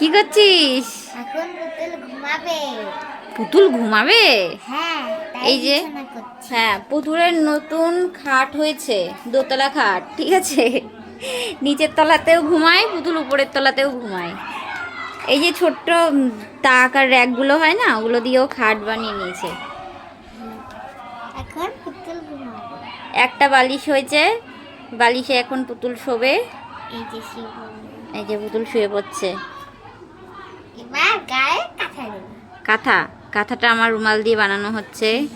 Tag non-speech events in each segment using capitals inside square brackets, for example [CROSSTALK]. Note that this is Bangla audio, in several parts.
কি করছিস? এখন পুতুল ঘুমাবে। পুতুল ঘুমাবে? হ্যাঁ এই যে- হ্যাঁ পুতুলের নতুন খাট হয়েছে দোতলা খাট ঠিক আছে? নিচের তলাতেও ঘুমায় পুতুল উপরের তলাতেও ঘুমায়। এই যে ছোট্ট তাক আর র্যাকগুলো হয় না ওগুলো দিয়েও খাট বানিয়ে নিয়েছে। এখন পুতুল ঘুমাবে। একটা বালিশ হয়েছে বালিশে এখন পুতুল শোবে। এই যে এই যে পুতুল শুয়ে পড়ছে এবার গায়ে কাঁথা দেবে কাঁথা। কাঁথাটা আমার রুমাল দিয়ে বানানো হচ্ছে।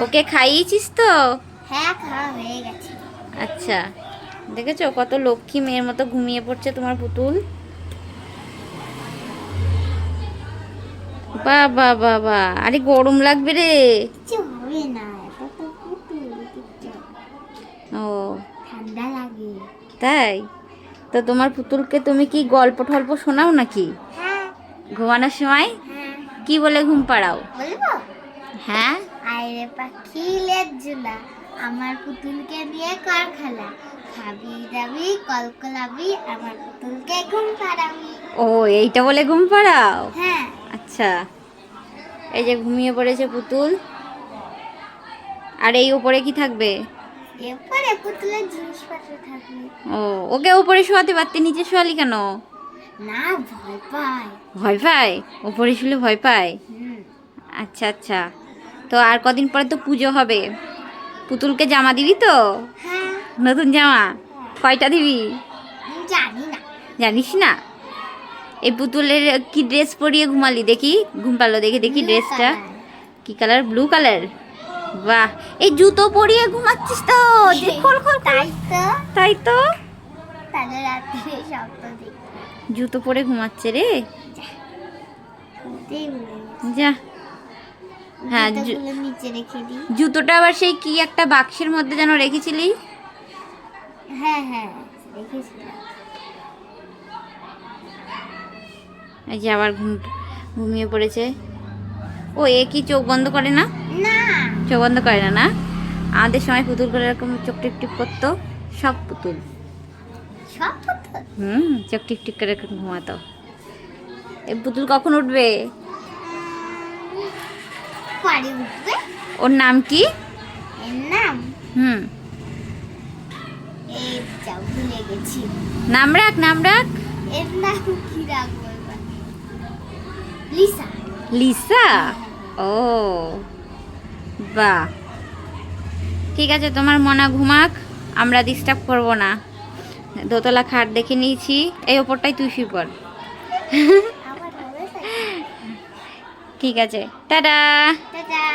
ওকে খাইয়েছিস তো? হ্যাঁ খাওয়া হয়ে গেছে। আচ্ছা। দেখেছ কত লক্ষ্মী মেয়ের মতো ঘুমিয়ে পড়ছে তোমার পুতুল? বাবা বাবা। আরে গরম লাগবে রে। ও। তাই? তো তোমার পুতুলকে তুমি কি গল্প টল্প শোনাও নাকি? হ্যাঁ ঘুমানোর সময়? কি বলে ঘুম পাড়াও? বলব? হ্যাঁ? আরে পাখিলের ঝুলা আমার পুতুলকে নিয়ে কর খেলা। খাবি দাবি কলকলাবি আমার পুতুলকে ঘুম পাড়াবি। ও এইটা বলে ঘুম পাড়াও? হ্যাঁ। আচ্ছা। এই যে ঘুমিয়ে পড়েছে পুতুল। আর এই উপরে কি থাকবে? এরপরে পুতুলের জিনিসপত্র থাকবে। ও ওকে উপরে শোয়াতে পারতে নিচে শোয়ালি কেন? না ভয় পায়। ভয় পায়? উপরে শুলে ভয় পায়? আচ্ছা আচ্ছা। তো আর কদিন পরে তো পুজো হবে। পুতুলকে জামা দিবি তো? হ্যাঁ। নতুন জামা? কয়টা দিবি? জানি না। জানিস না? এই পুতুলের কি ড্রেস পরিয়ে ঘুমালি? দেখি ঘুম পালো দেখি দেখি ড্রেসটা। কি কালার ব্লু কালার বাহ! এই জুতো পরিয়ে ঘুমাচ্ছিস তো? [LAUGHS] খোল খোল। তাই তো। তাই তো? তাহলে রাত্রে শব্দ দেখতে জুতো পরে ঘুমাচ্ছে রে। যা। হ্যাঁ, নিচে রেখে দিই। জুতোটা আবার সেই কি একটা বাক্সের মধ্যে যেন রেখেছিলি? হ্যাঁ হ্যাঁ রেখেছিলাম। এই যে আবার ঘুম ঘুমিয়ে পড়েছে। ও এ কি চোখ বন্ধ করে না? না। চোখ বন্ধ করে না না? আমাদের সময় পুতুল করে এরকম চোখ টিপ টিপ করতো সব পুতুল। হুম চোখ টিপ টিপ করে ঘুমাতো এই পুতুল কখন উঠবে? ওর নাম কি? এর নাম? হুম। নাম রাখ নাম রাখ। এর নাম কি রাখব লিসা। লিসা? ও বাহ। ঠিক আছে তোমার মনা ঘুমাক আমরা ডিস্টার্ব করব না। দোতলা খাট দেখে নিয়েছি। এই ওপরটাই তুই শুয়ে পড় ঠিক আছে টাটা। টাটা।